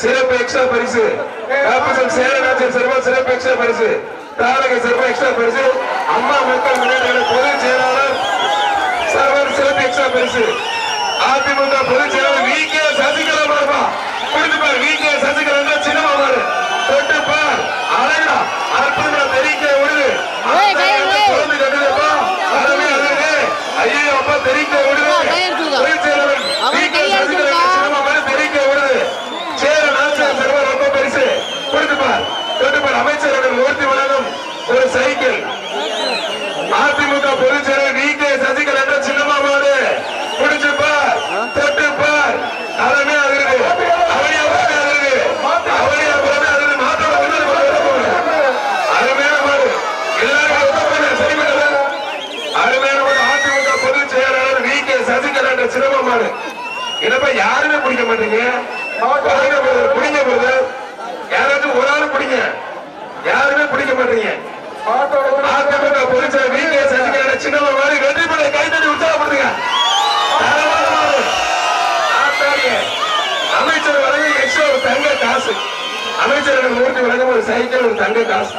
சிறப்பு எக்ஸ்ட்ரா பரிசு. காப்பீசல் சேலநாச்சல் சர்வா சிறப்பு எக்ஸ்ட்ரா பரிசு. தாரக சர்வா எக்ஸ்ட்ரா பரிசு. அம்மா மக்கள் முன்னேற்ற பொதுச் செயலாளர் சர்வர் சிறப்பு எக்ஸ்ட்ரா பரிசு. அதிமுக பொதுச் செயலாளர் வி கே சசிகலா மார்பா புரிந்து வி கே சசிகலா சின்னமா தொட்டு பார் அழகா அற்புதமா தெரிக்க விடுது ஏய், கை எடு. குழந்தை கட்டுதப்பா அறவே அழகு ஐயோ அப்பா தெரிக்க விடுது ஆ, கை எடுத்துக்கோ. பொதுச் செயலாளர் அவன் வி கே கையை சசிகலா எடுத்துக்கோ. சின்னமா மாறு தெரிக்க விடுது சேர நாச்சல் சர்வர் ரொம்ப பரிசு புரிந்து பார் தொட்டு பார் அமைச்சர்கள் மூர்த்தி வழங்கும் ஒரு சைக்கிள் அதிமுக பொதுச் செயலர் வி கே சசிகலா என்ற சின்னமா மாடு பிடிச்சு பார் தொட்டு பார் அருமையா இருக்கு அவனியா புறமே இருக்கு அவனியா புறமே இருக்கு மாத்தோட முன்னாடி கொண்டு வர போகுது. அருமையான மாடு எல்லாரும் ஒத்துக்கொள்ள சரி பண்ணல அருமையான மாடு அதிமுக பொதுச் செயலாளர் வி கே சசிகலா என்ற சின்னமா மாடு என்னப்பா யாருமே பிடிக்க மாட்டீங்க பாருங்க brother, பிடிங்க brother. யாராச்சும் ஒரு ஆள் பிடிங்க யாருமே பிடிக்க மாட்டீங்க அதிமுக பொதுச்செயலர் வி கே சசிகலா சின்னமா மாறி வெற்றி பெற கைத்தடி உற்சாகப்படுத்துங்க தரமான மாடு. ஆத்தாடியே. அமைச்சர் வழங்கும் எக்ஸ்ட்ரா ஒரு தங்க காசு அமைச்சர்கள் மூர்த்தி வழங்கும் ஒரு சைக்கிள் ஒரு தங்க காசு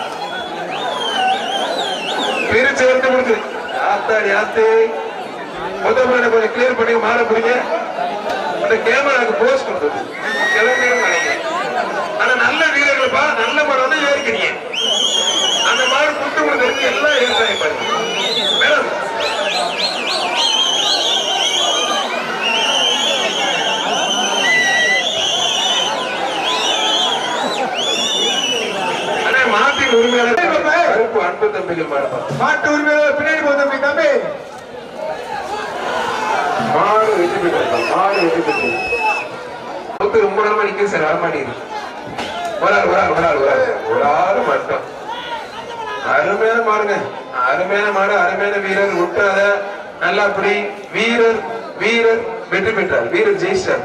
பிரிச்சு எடுத்து கொடுத்து ஆத்தாடி ஆத்து முதல்ல கொஞ்சம் கிளியர் பண்ணி மாற புரியுங்க இந்த கேமராக்கு போஸ் கொடுத்தது கிளம்பிடும் ஆனா நல்ல வீரர்கள்ப்பா நல்ல படம் தான் ஏற்கிறீங்க அந்த மாதிரி புட்டு கொடுத்ததுக்கு எல்லாம் ஏற்றாங்க பாருங்க மேடம் அண்ணே மாட்டின் உரிமையாளர் தம்பிகள் மாடுப்பா மாட்டு உரிமையாளர் பின்னாடி போ தம்பி தம்பி. மாடு வெற்றி பெற்றான் மாடு வெற்றி சொத்து ரொம்ப நேரமா நிக்க சார் வரமாட்டேங்குது ஒரு ஆள் ஒரு ஆள் ஒரு ஆள் ஒரு ஆள். ஒரு ஆள் மட்டும். அருமையான மாடுங்க. அருமையான மாடு அருமையான வீரர். விட்டாத நல்லா அப்படி வீரர் வீரர் வெற்றி பெற்றார். வீரர் ஜெயிச்சார்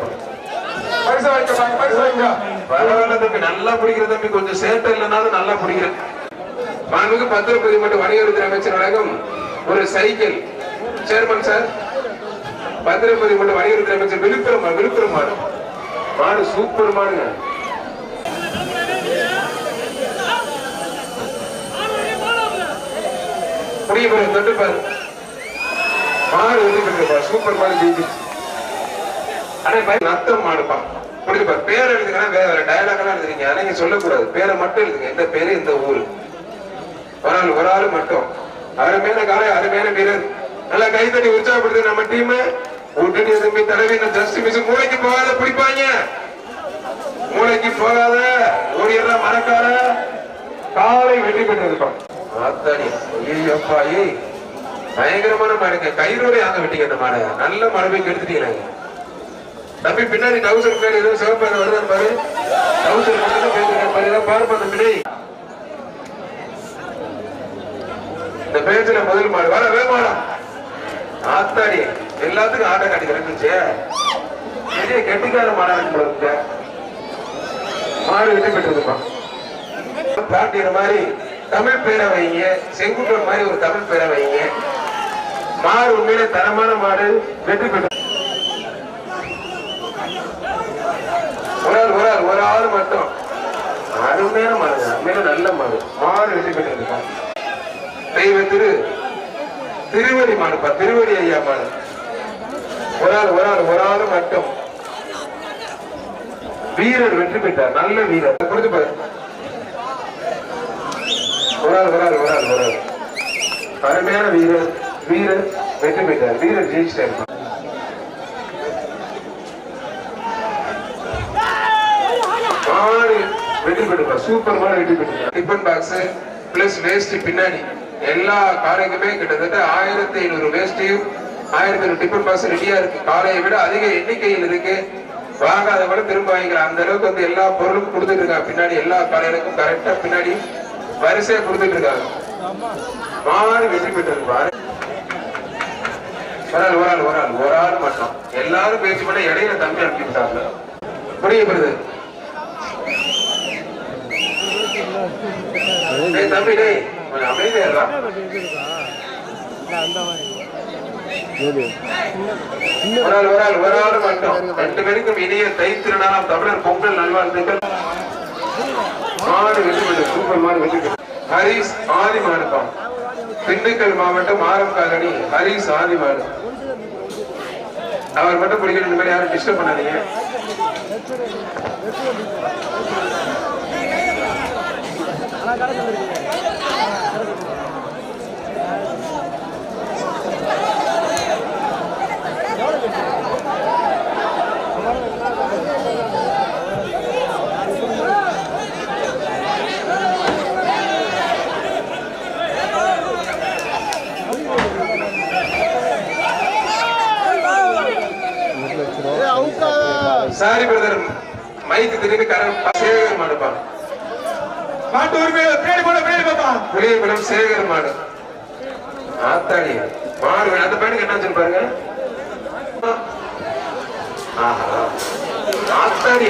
பரிசு வாங்கிக்க பரிசு வாங்கிக்க. பரவாயில்ல தம்பி நல்லா பிடிக்கிற தம்பி. கொஞ்சம் சேட்டை இல்லைனாலும் நல்லா பிடிக்கிற மாண்புக்கு பத்திரப்பதி மற்றும் வணிகத்துறை அமைச்சர் வழங்கும் ஒரு சைக்கிள். சேர்மன் சார் பத்திரப்பதி மட்டும் வணிகத்துறை அமைச்சர் விழுப்புரம் விழுப்புரம் மாடு. மாடு சூப்பர் மாடுங்க. புரிய பாரு. மாடு வந்து பெற்றிருப்பா சூப்பர் மாடு ஜெயிச்சிருச்சு. ஆனா நத்தம் மாடுப்பா. புரியுது பாரு பேர் எழுதுங்கன்னா வேற வேற டயலாக் எல்லாம் எழுதுறீங்க. ஆனா நீங்க சொல்லக்கூடாது. பேரை மட்டும் எழுதுங்க. எந்த பேரு இந்த ஊரு? ஒரு ஆள் ஒரு ஆள் மட்டும். அருமையான காலை அருமையான வீரர். நல்லா கைத்தட்டி உற்சாகப்படுத்து நம்ம டீம் விட்டுட்டு எதுவுமே தடவி ஜஸ்ட் மிஸ் மூளைக்கு போகாத பிடிப்பாங்க. மூளைக்கு போகாத ஓடிடுற மறக்காத காலை வெற்றி பெற்றிருப்பான் ஆத்தாடி ஐயப்பா ஏய். பயங்கரமான மாடுங்க. கயிறோட ஆக வெட்டிங்க அந்த மாடை. நல்ல மழை போய் கெடுத்துட்டீங்க தம்பி பின்னாடி டவுசர் பின்னாடி ஏதோ சிவப்பான வருதான் பாரு. டவுசர் மட்டும் பேசுறேன் பாரு ஏதோ பாருப்பா தம்பி பின்னாடி இந்த பேச்சுல முதல் மாடு வர வேமாடா ஆத்தாடி எல்லாத்துக்கும் ஆட்ட காட்டி கிடந்துச்சு பெரிய கெட்டிக்கார மாடா இருக்கு மாடு வெற்றி பெற்றிருப்பான். மாதிரி தமிழ் பேரை வைங்க. செங்குட்டன் மாதிரி ஒரு தமிழ் பேரை வைங்க. மாடு உண்மையிலே தரமான மாடு வெற்றி பெற்று ஒரு ஆள் ஒரு ஆள் ஒரு ஆள் மட்டும். அருமையான மாடு அருமையான நல்ல மாடு. மாடு வெற்றி பெற்றிருக்கான். தெய்வ திரு திருவடி மாடுப்பா திருவடி ஐயா மாடு. ஒரு ஆள் ஒரு ஆள் ஒரு ஆள் மட்டும். வீரர் வெற்றி பெற்றார் நல்ல வீரர். புரிஞ்சு பாரு. ஒரு ஆள் ஒரு ஆள் ஒரு ஆள் ஒரு ஆள். அருமையான வீரர் வீரர் வெற்றி பெற்றார். வீரர் ஜெயிச்சிட்டார் வெற்றி பெற்றார். சூப்பர் மாடு வெற்றி பெற்றார். டிஃபன் பாக்ஸ் பிளஸ் வேஸ்ட் பின்னாடி. எல்லா காரைக்குமே கிட்டத்தட்ட ஆயிரத்தி ஐநூறு வேஸ்டையும் ஆயிரத்தி ஐநூறு டிஃபன் பாஸ் ரெடியா இருக்கு. காலையை விட அதிக எண்ணிக்கையில் இருக்கு. வாங்காத கூட திரும்ப வாங்கிக்கலாம். அந்த அளவுக்கு வந்து எல்லா பொருளும் கொடுத்துட்டு இருக்காங்க. பின்னாடி எல்லா காலைகளுக்கும் கரெக்டா பின்னாடி வரிசையா கொடுத்துட்டு இருக்காங்க. மாறி வெற்றி பெற்றிருக்கு பாரு. ஒரு ஆள் ஒரு ஆள் ஒரு ஆள் ஒரு ஆள் மட்டும். எல்லாரும் பேச்சு பண்ண இடையில தம்பி அனுப்பிவிட்டாங்க புரியுது டேய் தம்பி டேய். கொஞ்சம். ஒரு ஆள் ஒரு ஆள் ஒரு ஆள் மட்டும். ரெண்டு பேருக்கும் இனிய தை திருநாளாம் தமிழர் பொங்கல் நல்வாழ்த்துக்கள். மாடு வெற்றி சூப்பர் மாடு வெற்றி ஹரிஸ் ஆதி மாடுப்பான் திண்டுக்கல் மாவட்டம் ஆரம் காலனி ஹரிஸ் ஆதி மாடு. அவர் மட்டும் பிடிக்கணும் இந்த மாதிரி யாரும் டிஸ்டர்ப் பண்ணாதீங்க பிரதர் சேகர் மாடு ஆத்தாடி மாடு வேணும். அந்த பையனுக்கு என்ன ஆச்சுன்னு பாருங்க. ஆஹா. ஆத்தாடி.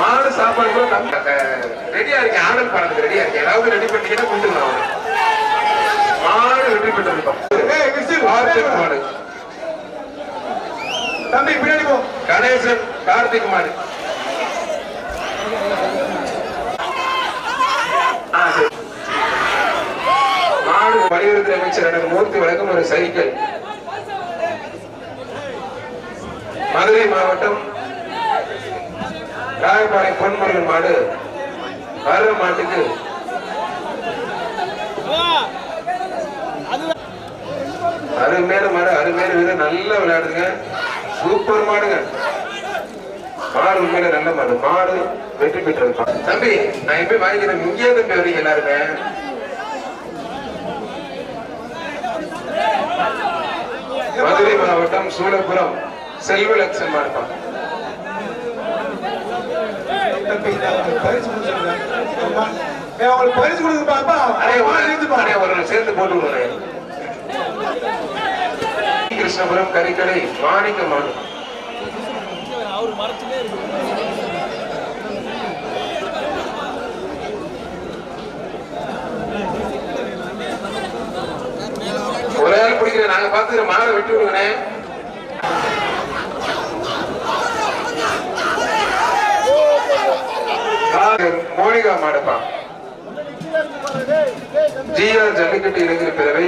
மாடு சாப்பாடு கூட ரெடியா இருக்கேன் ஆடல் பாடத்துக்கு ரெடியா இருக்கேன். ஏதாவது ரெடி பண்ணீங்கன்னா அவனை. மாடு வெற்றி பெற்றிருப்பான் மாடு. தம்பி பின்னாடி போ. கணேசன் கார்த்திக் மாடு. நாடு சரி. அமைச்சர் எனக்கு மூர்த்தி வழங்கும் ஒரு சைக்கிள். மதுரை மாவட்டம் ராயப்பாறை பொன்முருகன் மாடு வர்ற மாட்டுக்கு. அருமையான மாடு அருமையான வீரர் நல்லா விளையாடுதுங்க. சூப்பர் மாடுங்க. மாடு உண்மையில நல்ல மாடு மாடு வெற்றி பெற்றிருப்பான் தம்பி நான் எப்பயும் வாங்கிக்கிறேன் இங்கேயே தம்பி வரீங்க எல்லாருமே? மதுரை மாவட்டம் சூலபுரம் செல்வலட்சன் மாடுப்பான் நான் பரிசு கொடுங்க பாப்பா சேர்ந்து போட்டு விடுறேன் கிருஷ்ணபுரம் கறிக்கடை மாணிக்க மாடு. ஒரு ஆள் பாத்துக்கிற மாடை வெட்டி விடுங்கண்ணே. மோனிகா மாடுப்பா. ஜிஆர் ஜல்லிக்கட்டு இளைஞர் பேரவை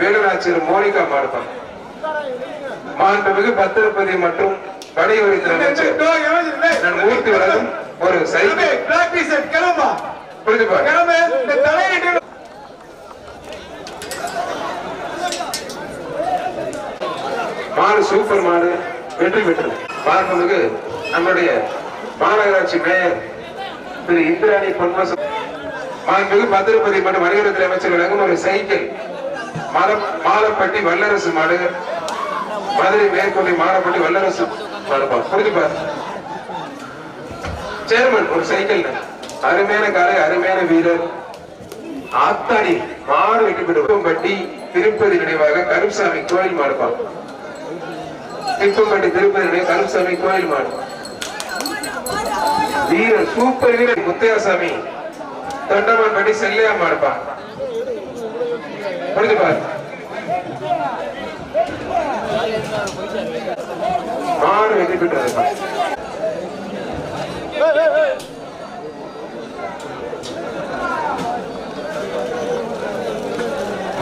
வேலுநாச்சியர் மோனிகா மாடுப்பா. மாண்புமிகு பத்திரப்பதி மற்றும் வணிகவரித்துறை அமைச்சர் நான் மூர்த்தி வழங்கும் ஒரு சைக்கிள். பிளாக் டி ஷர்ட் கிளம்பா. புரிஞ்சு பாருங்க கிளம்பு இந்த தலையிட்டு மாடு சூப்பர் மாடு வெற்றி பெற்றது. மாண்புமிகு நம்முடைய மாநகராட்சி மேயர் திரு இந்திராணி பொன்வசம் மாண்புமிகு பத்திரப்பதி மற்றும் வணிகத்துறை அமைச்சர் வழங்கும் ஒரு சைக்கிள். மரம் மாலப்பட்டி வல்லரசு மாடு. மதுரை மேற்கொண்டை மாலப்பட்டி வல்லரசு மாடுப்பா புரிஞ்சுப்பா சேர்மன் ஒரு சைக்கிள். அருமையான காலை அருமையான வீரர். ஆத்தாடி மாடு வெற்றி பெற்று பட்டி திருப்பதி நினைவாக கருப்சாமி கோயில் மாடுப்பான் திப்பம்பட்டி திருப்பதி நினைவு கோயில் மாடு. வீரர் சூப்பர் வீரர் முத்தையாசாமி. தொண்டமான் படி செல்லையா மாடுப்பா. புரிஞ்சு பாரு. மாடு வெற்றி பெற்றதுப்பா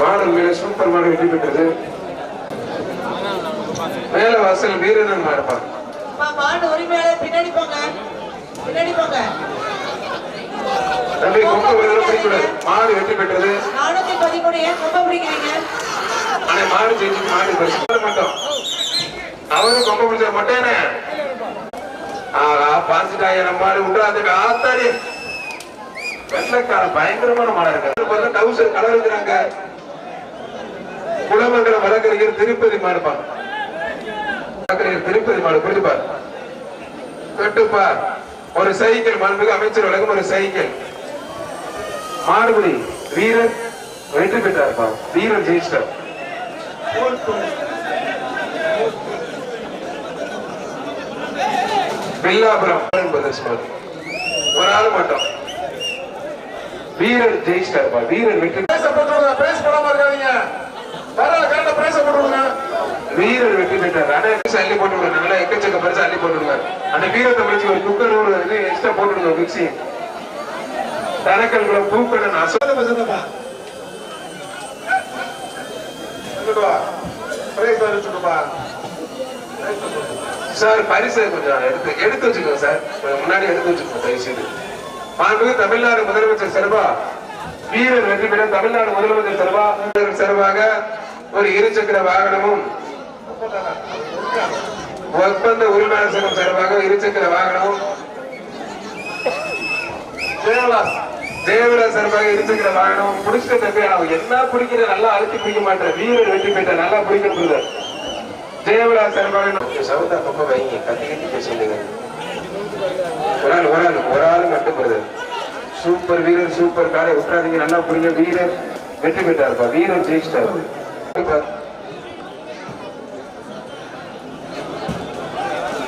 மாடு மேல சூப்பர் மாடு வெற்றி பெற்றது மேல வாசல் வீரனன் மாடுப்பா அம்மா, மாடு உரிமையாளர் பின்னாடி போங்க. பின்னாடி போங்க. தம்பி கொம்பு பிடிக்கூடாது மாடு வெற்றி பெற்றது. நானூத்தி பதிமூணு ஏன் கொம்ப பிடிக்கிறீங்க. ஆனா மாடு ஜெயிச்சு மாடு மாட்டோம். அவரும் கொம்ப பிடிச்ச மாட்டேனே ஆஹா பாஞ்சுட்டாங்க நம்ம மாடு விட்டு அதுக்கு ஆத்தாடி. வெள்ளக்கார பயங்கரமான மாடா இருக்கு டவுசர் கலர் இருக்கிறாங்க. குளமங்கலம் வழக்கறிஞர் திருப்பதி வழக்கறிஞர் திருப்பதி மாடு கட்டுப்பார். ஒரு சைக்கிள் மண்புக்கு அமைச்சர் வழங்கும் ஒரு சைக்கிள். மாடுபடி வீரன் வெற்றி பெற்றார் வீரன் ஜெயிச்சிட்டார். வில்லாபுரம் ஒரு ஆள் மட்டும். வீரர் ஜெயிச்சிட்டார்ப்பா வீரர் வெற்றி பேசப்பட்டு போட்டுருங்க பேச போடாம இருக்காதீங்க பேச போட்டுருங்க. வீரர் வெற்றி பெற்றார். ஆனா அள்ளி போட்டு நல்லா எக்கச்சக்க பரிசு அள்ளி போட்டு விடுங்க அந்த வீரத்தை முடிச்சு ஒரு குக்கர் ஒரு இது எக்ஸ்ட்ரா போட்டு மிக்சி தனக்கல் குளம் பூக்கடன் அசோ சொல்லுப்பா, சொல்லுப்பா. சொல்லுப்பா. பிரைஸ் வர சொல்லுப்பா. சார் பரிசு கொஞ்சம் எடுத்து எடுத்து வச்சுக்கோங்க சார். முன்னாடி எடுத்து வச்சுக்கோங்க தயவு செய்து தமிழ்நாடு முதலமைச்சர் சார்பா வீரர் வெற்றி பெற தமிழ்நாடு முதலமைச்சர் வீரர் சார்பாக ஒரு இருசக்கர வாகனமும் ஒப்பந்த உரிமையாளர் சங்கம் சார்பாக இருசக்கர வாகனம். தேவதாஸ் சார்பாக இருசக்கர வாகனம். பிடிச்ச தம்பி அவன் என்ன பிடிக்கிற நல்லா அழுத்தி பிடிக்க மாட்டேன். வீரர் வெற்றி பெற்ற நல்லா பிடிக்கிறது brother. சார்பாக சவுதா ரொம்ப வைங்க கத்தி கத்தி பேசுங்க ஒரு ஆள் ஒரு ஆள் ஒரு ஆள் மட்டும் சூப்பர் வீரர் சூப்பர் காலை விட்டுறாதீங்க. நல்லா புரியுங்க வீரர் வெற்றி பெற்றாருப்பா. வீரர் ஜெயிச்சிட்டாரு.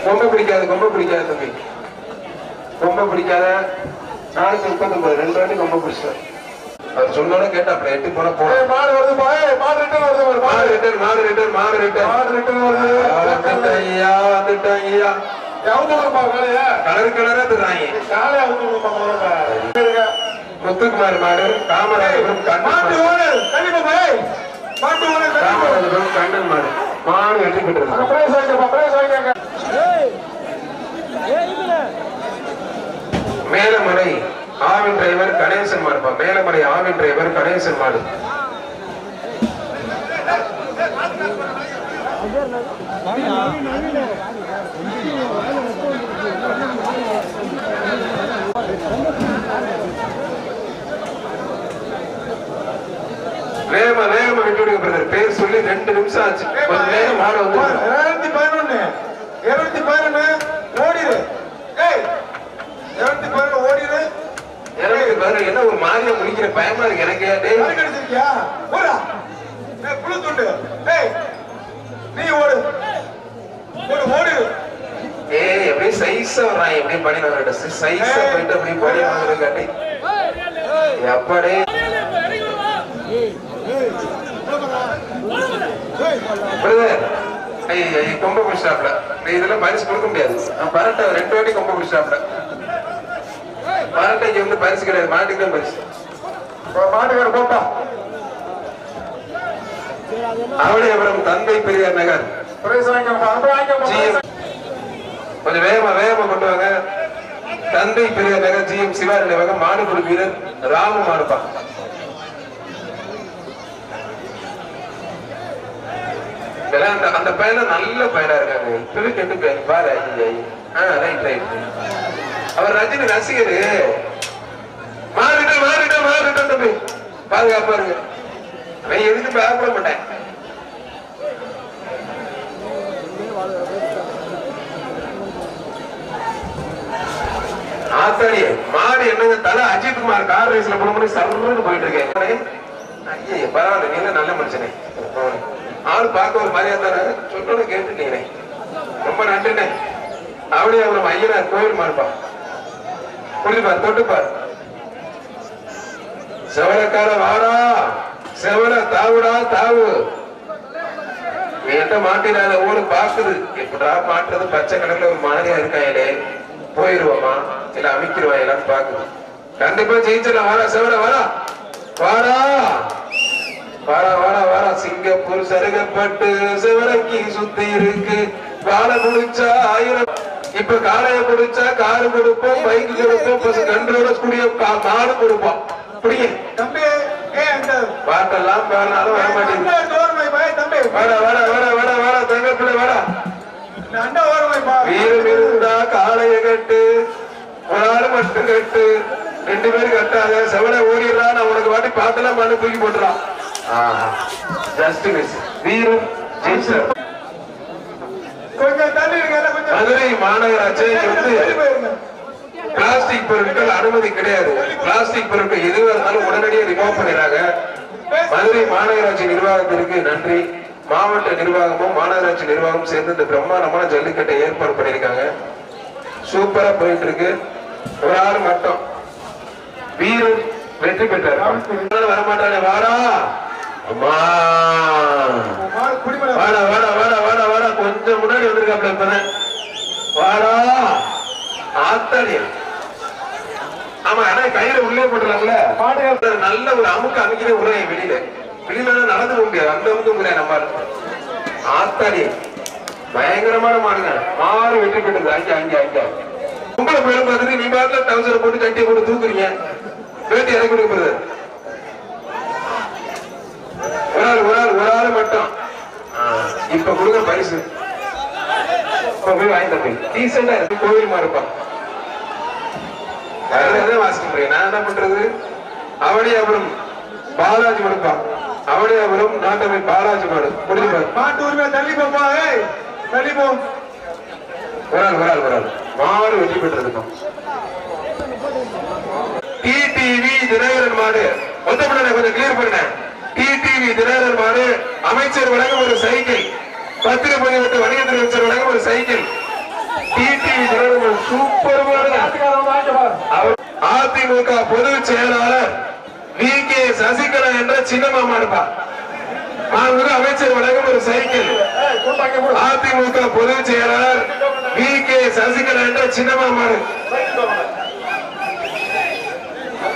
ரொம்ப பிடிக்காது ரொம்ப பிடிக்காது தம்பி. ரொம்ப பிடிக்காத நாளைக்கு முப்பத்தொன்பது ரெண்டு வாட்டி ரொம்ப பிடிச்சார் அவர் சொன்னோட கேட்டாப்ல எட்டு போன போன. மாடு. ஏய், மாடு return வருது. மாடு ரிட்டர்ன் மாடு ரிட்டர்ன் மாடு ரிட்டர்ன் மாடு return. வருது. வரும்பா வேலையா? கலர் கலரா தராங்க. இருங்க. முத்துக்குமார் மாடு காமராஜபுரம் கண்ணன் மாடு. மாடு. வெற்றி அங்க மேலமலை ஆவின் டிரைவர் கணேசன் மாடுப்பா மேலமலை ஆவின் டிரைவர் கணேசன் மாடு. வேகமா வேகமா விட்டு விடுங்க பிரதர் பேர் சொல்லி ரெண்டு நிமிஷம் ஆச்சு. கொஞ்சம் வேகம் மாடு வந்து முடிக்கிற பயமா இருக்கு எனக்கு டேய். துண்டு. ஏய் நீ ஓடு. ஓடு ஓடு. ஏய் அப்படியே சைஸா வர்றான் எப்படியும் பண்ணி வர சைஸா போயிட்டு அப்படியே பண்ணி வாங்குறது காட்டி எப்பாடே பிரதர் ஐய் கொம்ப பிடிச்சாப்ல இதெல்லாம் பரிசு கொடுக்க முடியாது. நான் பரட்டை ரெண்டு வாட்டி கொம்ப பிடிச்சாப்ல பரட்டைக்கு வந்து பரிசு கிடையாது. மாட்டுக்கு தான் பரிசு. மாட்டுக்கார போப்பா. அவளியபுரம் தந்தை பெரியார் நகர். கொஞ்சம் வேகமா வேகமா கொண்டு வாங்க. தந்தை பெரியார் நகர் ஜிஎம் சிவா நினைவகம் மாடுபுடி வீரர் ராமு மாடுப்பா. அந்த பையன் நல்ல பையனா இருக்காங்க. இப்பவே கெட்டு பையன் பாரு ஆ ரைட் ரைட் அவர் ரஜினி ரசிகரு. தம்பி பாதுகாப்பா இருங்க அவன் எதுக்கு பயப்பட மாட்டேன் ஆத்தாடி மாடு என்னங்க தலை அஜித் குமார் கார் ரேஸ்ல போன சர்வன்னு போயிட்டு இருக்கேன். ஐயே பரவாயில்ல நீங்க நல்ல மனுஷனே. ஆள் பார்க்க ஒரு மாதிரியா தானே சொன்னோட கேட்டுட்டீங்களே. ரொம்ப நன்றிண்ணே. அப்படியே அவர் ஐயனார் கோயில் மாறுப்பா புரியுதுப்பார் தொட்டுப்பார். செவனக்கார வாடா. செவன தாவுடா தாவு. என்கிட்ட மாட்டினால ஊரு பாக்குது. எப்படா மாட்டுறது? பச்சை கலர்ல ஒரு மாதிரியா இருக்காயே போயிருவோமா? இல்ல அமைக்கிருவா எல்லாம் பாக்குது. கண்டிப்பா ஜெயிச்சிடலாம். வாடா செவன வாடா. வாடா. வாடா வாடா வாடா. சிங்கப்பூர் சருகப்பட்டு சிவரக்கி சுத்தி இருக்கு. காலை முடிச்சா ஆயிரம். இப்ப காலையை குடிச்சா காரு கொடுப்போம் பைக் கொடுப்போம் கன்றோட கூடிய கா- மாடு கொடுப்போம். தம்பி ஏய் அந்த பாட்டெல்லாம் பாடினாலும் வர மாட்டேங்குது. ஓரமை பாய் தம்பி. வாடா தங்க பிள்ளை வாடா இந்த அண்டா ஓரமை பா. வீரம் இருந்தா காளைய கட்டு ஒரு ஆளு மட்டும் கட்டு ரெண்டு பேரும் கட்டாத செவனை ஓடிடுறா நான் உனக்கு வாட்டி பார்த்தெல்லாம் மண்ணு தூக்கி போட்டுறான் ஜஸ்ட் மிஸ் வீரம் ஜெயிச்சார் மதுரை மாநகராட்சி வந்து பிளாஸ்டிக் பொருட்கள் அனுமதி கிடையாது. பிளாஸ்டிக் பொருட்கள் எதுவாக இருந்தாலும் உடனடியாக ரிமூவ் பண்ணிடுறாங்க. மதுரை மாநகராட்சி நிர்வாகத்திற்கு நன்றி. மாவட்ட நிர்வாகமும் மாநகராட்சி நிர்வாகமும் சேர்ந்து இந்த பிரம்மாண்டமான ஜல்லிக்கட்டை ஏற்பாடு பண்ணியிருக்காங்க. சூப்பரா போயிட்டு இருக்கு ஒரு ஆள் மட்டும். வீரர் வெற்றி பெற்றார். வரமாட்டானே வாடா. அம்மா. வாடா வாடா வாடா வாடா வாடா. கொஞ்சம் முன்னாடி வந்திருக்காப்ல இப்பதான். வாடா. ஆத்தாடி ஆமா ஆனா கையில உள்ளே போட்டுலாம்ல மாடு நல்ல ஒரு அமுக்கு அமைக்கிற உரையை வெளியில. வெளியில நடந்து போக முடியாது. அந்த அமுக்கு முடியாது நம்ம ஆத்தாடி பயங்கரமான மாடுங்க. மாறு வெற்றி பெற்றது. அங்க அங்க அங்க. உங்களை போயிடும் பார்த்துட்டு நீ பாட்டுல டவுசர் போட்டு கட்டியை போட்டு தூக்குறீங்க. வேட்டி இறக்கி கொடுக்குறது ஒரு ஆள் ஒரு ஆள் ஒரு ஆள் மட்டும். இப்ப கொடுங்க பரிசு. இப்ப போய் வாங்கி தப்பி டீசெண்டா இருக்கு கோவில் மாறுப்பான் வேற எதாவது வாசிக்க முடியும்? நான் என்ன பண்றது? அவனியாபுரம் பாலாஜி மடுப்பான் அவனியாபுரம் நாட்டமை பாலாஜி மாடு முடிஞ்சு மாட்டு உரிமை தள்ளி போப்பா தள்ளி மாடு வெற்றி பெற்றிருக்கும். டிடிவி தினகரன் மாடு. கொஞ்சம் கிளியர் பண்ண டிடிவி தினகரன் மாடு. அமைச்சர் வழங்கும் ஒரு சைக்கிள். பத்திரப்பதிவு விட்டு வணிகத்துறை அமைச்சர் ஒரு சைக்கிள். டிடிவி சூப்பர் அதிமுக பொதுச் செயலாளர் வி. கே. சசிகலா என்ற சின்னமாமா இருப்பா அமைச்சர் வழங்கும் ஒரு சைக்கிள். அதிமுக பொதுச் செயலாளர் வி. கே. சசிகலா என்ற சின்னமாமாடு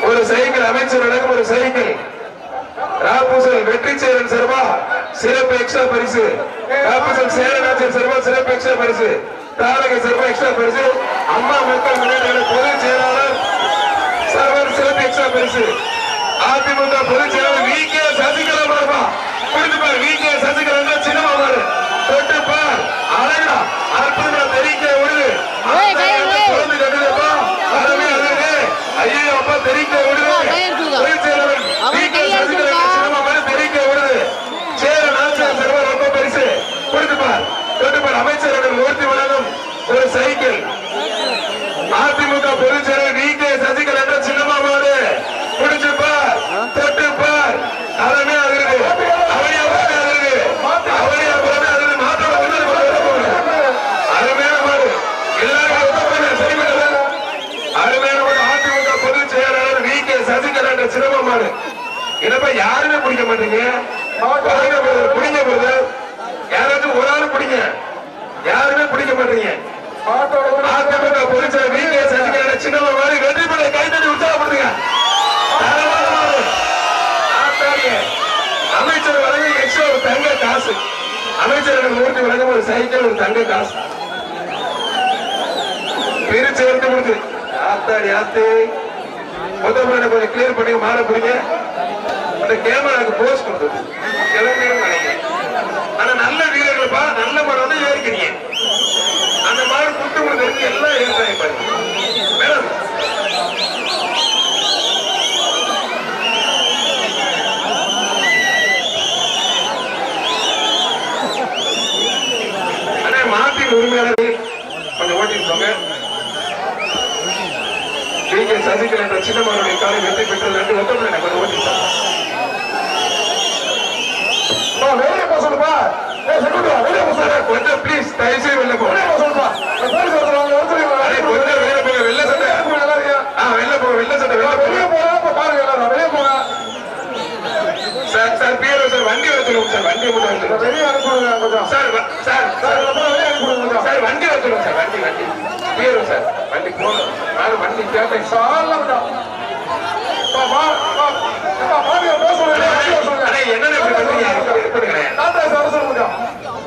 ஒரு சைக்கிள் அமைச்சர் வழங்கும் ஒரு சைக்கிள். ராபூசல் வெற்றி சேரன் சார்பா சிறப்பு எக்ஸ்ட்ரா பரிசு. ராபூசல் சேரநாச்சர் சர்வா சிறப்பு எக்ஸ்ட்ரா பரிசு. தாரக சர்வா எக்ஸ்ட்ரா பரிசு. அம்மா மக்கள் முன்னேற்ற பொதுச் செயலாளர் சர்வர் சிறப்பு எக்ஸ்ட்ரா பரிசு. அதிமுக பொதுச் செயலாளர் வி கே சசிகலா மாறுபா புரிந்து பார் வி கே சசிகலா என்ற சின்னமா மாறு தொட்டு பார் அழகா அற்புதமா தெரிக்க விடுது ஏய், கை எடு. குழந்தை கட்டுதப்பா அருமை அருமை ஐயோ அப்பா தெரிக்க விடுது கை எடுத்துக்கோ. பொதுச் செயலாளர் அவன் வி கே கை சசிகலா என்ற எடுத்துக்கோ. சின்னமா மாறு தெரிக்க விடுது சேர நாச்சர் சர்வர் ரொம்ப பரிசு புரிந்து பார் தொட்டு பார் அமைச்சர்கள் மூர்த்தி வழங்கும் ஒரு சைக்கிள் அதிமுக பொதுச் செயலர் வி கே சசிகலா என்ற சின்னமா மாடு பிடிச்சு பார் தொட்டு பார் அதமே அதிருது அவனியா புறமே அதிருது அவனியா புறமே அதிருது மாத்தோட முன்னாடி கொண்டு வர போகுது. அருமையான மாடு எல்லாரும் ஒத்துக்கொள்ள செய்வது அருமையான மாடு அதிமுக பொதுச் செயலாளர் வி கே பண்ற என்ற என்னப்பா யாருமே பிடிக்க மாட்டீங்க? வாங்க brother, பிடிங்க brother. யாராச்சும் ஒரு ஆள் பிடிங்க. யாருமே பிடிக்க மாட்டீங்க. மாட்டோட அதிமுக பொதுச்செயலர் வி கே சசிகலா சின்னமா மாடு வெற்றி பெற கைத்தட்டி உற்சாகப்படுத்துங்க. அமைச்சர் வழங்கும் எக்ஸ்ட்ரா ஒரு தங்க காசு. அமைச்சர் மூர்த்தி வழங்கும் ஒரு சைக்கிள் ஒரு தங்க காசு. பிரிச்சு எடுத்து கொடுத்து. ஆத்தாடி ஆத்தே. முதல்ல கொஞ்சம் கிளியர் பண்ணி மாற அந்த கேமராக்கு போஸ்ட் கொடுத்தது. கிளம்பிடும் நினைக்கிறேன் ஆனா நல்ல வீரர்கள்ப்பா நல்ல மாடு வந்து ஏறிக்கிறீங்க அந்த மாடு குட்டு கொடுக்கறதுக்கு எல்லாம் ஏற்றாங்க பாருங்க மேடம் அண்ணா மாட்டின் உரிமையாளர் கொஞ்சம் ஓட்டிட்டு போங்க நீங்க சசிகலா என்ற சின்னமாருடைய காலை வெற்றி பெற்றது ரெண்டு ஒத்தம் கொஞ்சம் ஓட்டிட்டு போங்க. பா வெளியே போ சொல்லுப்பா ஏய் செக்குடா வெளியே போ சொல்லு சார், கொஞ்சம் ப்ளீஸ் தயவுசெய்து வெளில போங்க வெளியே போ சொல்லுப்பா இந்த போலீஸ் ஒருத்தர் வந்து அடே, கொஞ்சம் வெளில போங்க வெளில சட்டை ஆ வெளில போங்க வெளில சட்டை வெளில வெளியே போங்க போறா இப்ப பாருங்க எல்லாரும் வெளியே போங்க சார் சார் பியரோ சார் வண்டி வச்சுருவோம் சார். வண்டி வெளியே கொஞ்சம் சார் சார் சார் வெளியே கொஞ்சம் சார் வண்டி வச்சுருவோம் சார். வண்டி வண்டி. பியரோ சார். வண்டி போகணும். நான் வண்டி கேட்டேன். சார்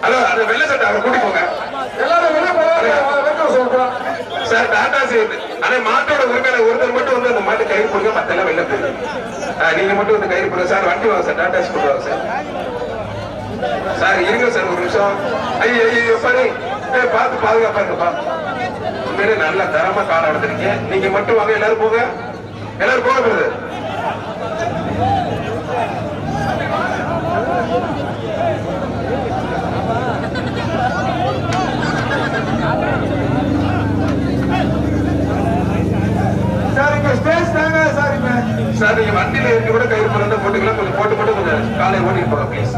ஹலோ அந்த வெள்ளை சட்டை அவரை கூட்டி போங்க. எல்லாரும் வெளியே போறாங்க சார் டாடா சேர்த்து ஆனா மாட்டோட உரிமையில ஒருத்தர் மட்டும் வந்து அந்த மாட்டு கயிறு போடுங்க மத்த எல்லாம் வெளில போயிருக்கு நீங்க மட்டும் வந்து கயிறு போடுங்க. சார் வண்டி வாங்க சார். டாடா வாங்க சார். சார் இருங்க சார் ஒரு நிமிஷம். ஐயோ ஐயோ பாரு. ஏய், பார்த்து பாதுகாப்பா இருக்கப்பா உண்மையிலே நல்ல தரமா காலம் எடுத்துருக்கீங்க. நீங்க மட்டும் வாங்க எல்லாரும் போங்க. எல்லாரும் போக பிரதர். சார் நீங்க வண்டியில இருந்து கூட கயிறு போடுறதா போட்டுக்கலாம். கொஞ்சம் போட்டு மட்டும் கொஞ்சம் காலை ஓட்டிட்டு போங்க ப்ளீஸ்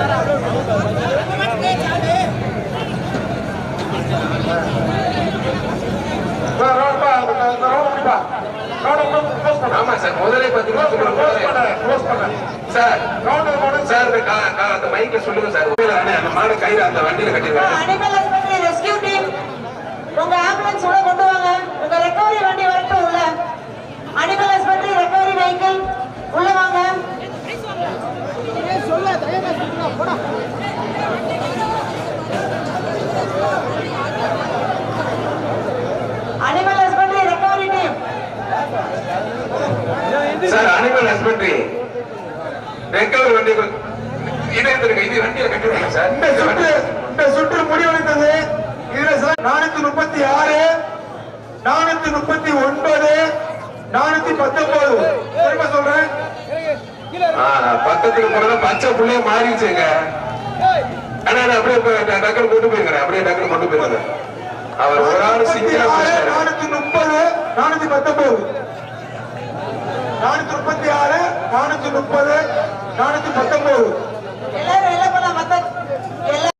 Gracias. பண்ணு. ஆமா சார் முதலே பாத்தீங்கன்னா. சார். சார் அந்த மைக்க சொல்லுங்க சார். அந்த மாடு கயிறு அந்த வண்டியில கட்டிருக்காங்க அனிமல் ஹஸ்பண்டரி ரெஸ்கியூ டீம். உங்க ஆம்புலன்ஸ் உள்ள கொண்டு வாங்க. உங்க ரெக்கவரி வண்டி வரட்டும் உள்ள. அனிமல் ஹஸ்பண்டரி ரெக்கவரி வெஹிக்கிள் உள்ள வாங்க. Animal husbandry recovery team sir animal husbandry recover வண்டி கொ- இது எடுத்துருங்க. இது வண்டியில கட்டிருக்காங்க சார். இந்த சுற்று இந்த சுற்று முடிவடைந்தது இதுல சார் நானூத்தி முப்பத்தி ஆறு நானூத்தி முப்பத்தி ஒன்பது நானூத்தி பத்தொன்பது. திரும்ப சொல்றேன். போறத பச்சை புள்ளைய மாறிடுச்சுங்க. அண்ணா, அப்படியே டக்குனு கொண்டு போயிருங்க அப்படியே டக்குனு கொண்டு போயிருங்க அவர் ஒரு சிங்கிளா ஆறு போயிட்டாரு. நானூத்தி முப்பது நானூத்தி பத்தொன்பது. நானூத்தி முப்பத்தி ஆறு நானூத்தி முப்பது நானூத்தி பத்தொன்பது.